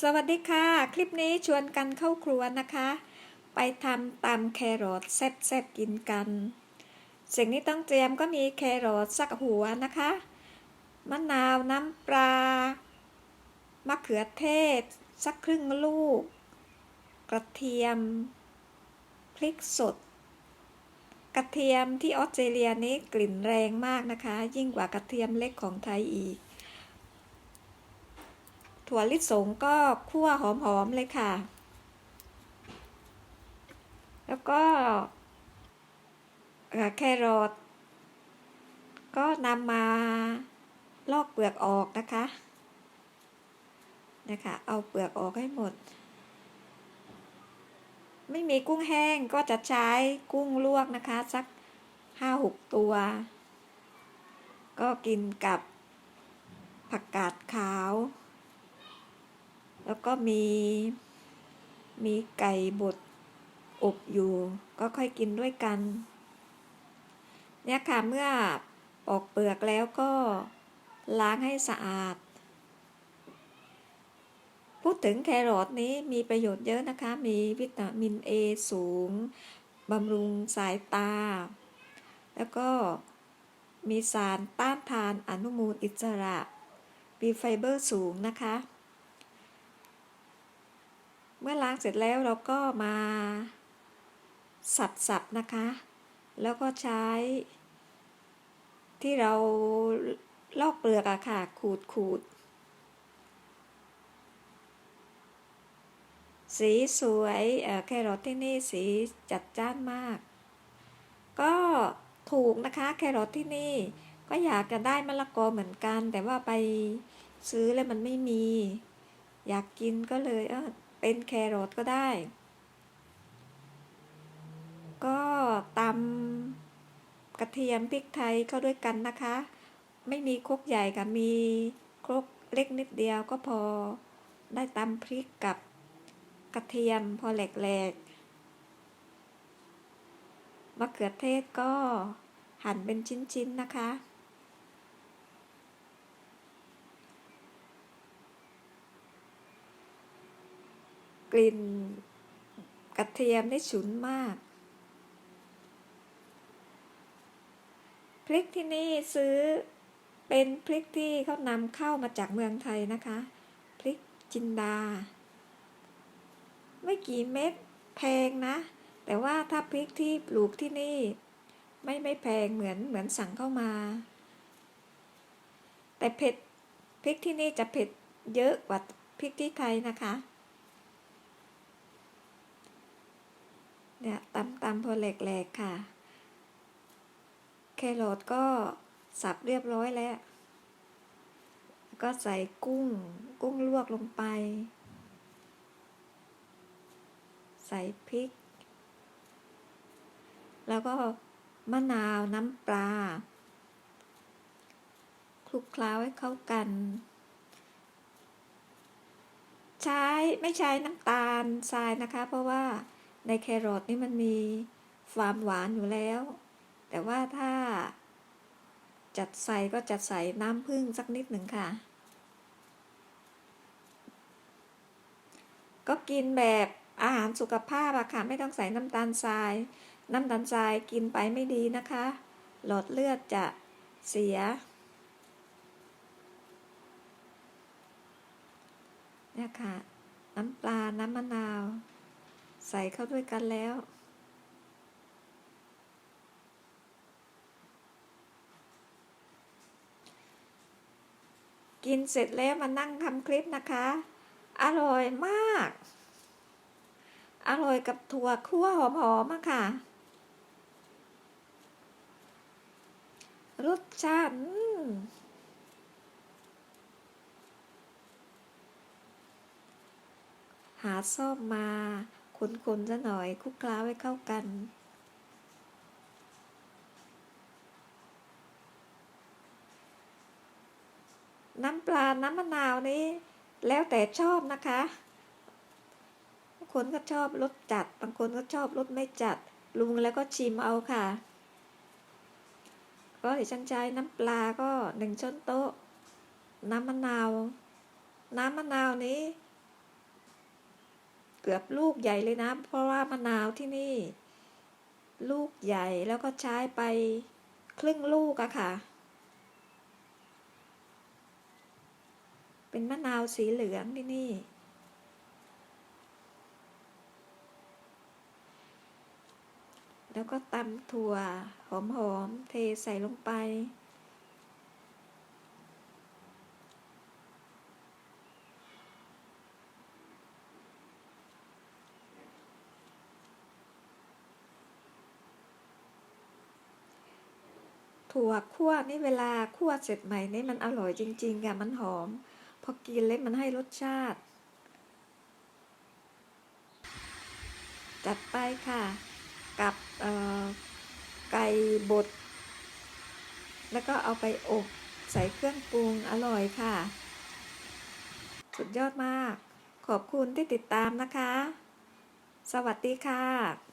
สวัสดีค่ะ คลิปนี้ชวนกันเข้าครัวนะคะ ไปทำตำแครอทแซ่บๆกินกัน สิ่งที่ต้องเตรียมก็มีแครอทสักหัวนะคะ มะนาวน้ำปลามะเขือเทศ สักครึ่งลูก กระเทียม พริกสด กระเทียมที่ออสเตรเลียนี้กลิ่นแรงมากนะคะ ยิ่งกว่ากระเทียมเล็กของไทยอีก ถั่วลิสงก็คั่วหอมๆเลยค่ะ แล้วก็แครอทก็นำมาลอกเปลือกออกนะคะนะคะ เอาเปลือกออกให้หมด ไม่มีกุ้งแห้งก็จะใช้กุ้งลวกนะคะ สักห้าหกตัว ก็กินกับผักกาดขาว ก็มี มีไก่บดอบอยู่ ก็ค่อยกินด้วยกัน เนี่ยค่ะเมื่อปอกเปลือกแล้วก็ล้างให้สะอาด พูดถึงแครอทนี้มีประโยชน์เยอะนะคะ มีวิตามิน A สูง บำรุงสายตา แล้วก็มีสารต้านทานอนุมูลอิสระ มีไฟเบอร์สูงนะคะ เมื่อล้างเสร็จแล้วเราก็มาสับๆนะคะ แล้วก็ใช้ ที่เราลอกเปลือกอะค่ะ ขูดขูดสีสวยแครอทที่นี่สีจัดจ้านมาก ก็ถูกนะคะแครอทที่นี่ ก็อยากจะได้มะละกอเหมือนกัน แต่ว่าไปซื้อแล้วมันไม่มี อยากกินก็เลยเออ เป็นแครอทก็ได้ ก็ตำกระเทียมพริกไทยเข้าด้วยกันนะคะ ไม่มีครกใหญ่กับมีครกเล็กนิดเดียวก็พอได้ตำพริกกับกระเทียมพอแหลกๆมะเขือเทศก็หั่นเป็นชิ้นๆนะคะ กลิ่นกระเทียมได้ฉุนมาก พริกที่นี่ซื้อเป็นพริกที่เขานำเข้ามาจากเมืองไทยนะคะ พริกจินดา ไม่กี่เม็ดแพงนะ แต่ว่าถ้าพริกที่ปลูกที่นี่ ไม่ไม่แพงเหมือนเหมือนสั่งเข้ามา แต่เผ็ดพริกที่นี่จะเผ็ดเยอะกว่าพริกที่ไทยนะคะ เนี่ยตำตำพอแหลกๆค่ะ แครอทก็สับเรียบร้อยแล้วก็ใส่กุ้ง กุ้งลวกลงไป ใส่พริก แล้วก็มะนาวน้ำปลาคลุกเคล้าให้เข้ากัน ใช้ไม่ใช้น้ำตาลทรายนะคะ เพราะว่า ในแครอทนี่มันมีความหวานอยู่แล้ว แต่ว่าถ้า จัดใส่ก็จัดใส่น้ำผึ้งสักนิดหนึ่งค่ะ ก็กินแบบอาหารสุขภาพอะค่ะ ไม่ต้องใส่น้ำตาลทราย น้ำตาลทรายกินไปไม่ดีนะคะ หลอดเลือดจะเสียเนี่ยค่ะ น้ำปลา น้ำมะนาว ใส่เข้าด้วยกันแล้ว กินเสร็จแล้วมานั่งทำคลิปนะคะ อร่อยมาก อร่อยกับถั่วคั่วหอมๆอะค่ะ รสชาติหาซ่อมมา คนๆซะหน่อยคลุกคล้าให้เข้ากัน น้ำปลา น้ำมะนาวนี้ แล้วแต่ชอบนะคะบางคนก็ชอบรสจัด บางคนก็ชอบรสไม่จัดลุงแล้วก็ชิมเอาค่ะ ก็เดิฉันใช้น้ำปลาก็หนึ่งช้อนโต๊ะ น้ำมะนาว น้ำมะนาวนี้ เกือบลูกใหญ่เลยนะ เพราะว่ามะนาวที่นี่ ลูกใหญ่แล้วก็ใช้ไปครึ่งลูกอะค่ะ เป็นมะนาวสีเหลืองที่นี่ แล้วก็ตำถั่วหอมๆเทใส่ลงไป ถั่วคั่วนี่เวลาคั่วเสร็จใหม่นี่มันอร่อยจริงๆอะมันหอม พอกินแล้วมันให้รสชาติ จัดไปค่ะ กับไก่บด แล้วก็เอาไปอบใส่เครื่องปรุงอร่อยค่ะ สุดยอดมาก ขอบคุณที่ติดตามนะคะ สวัสดีค่ะ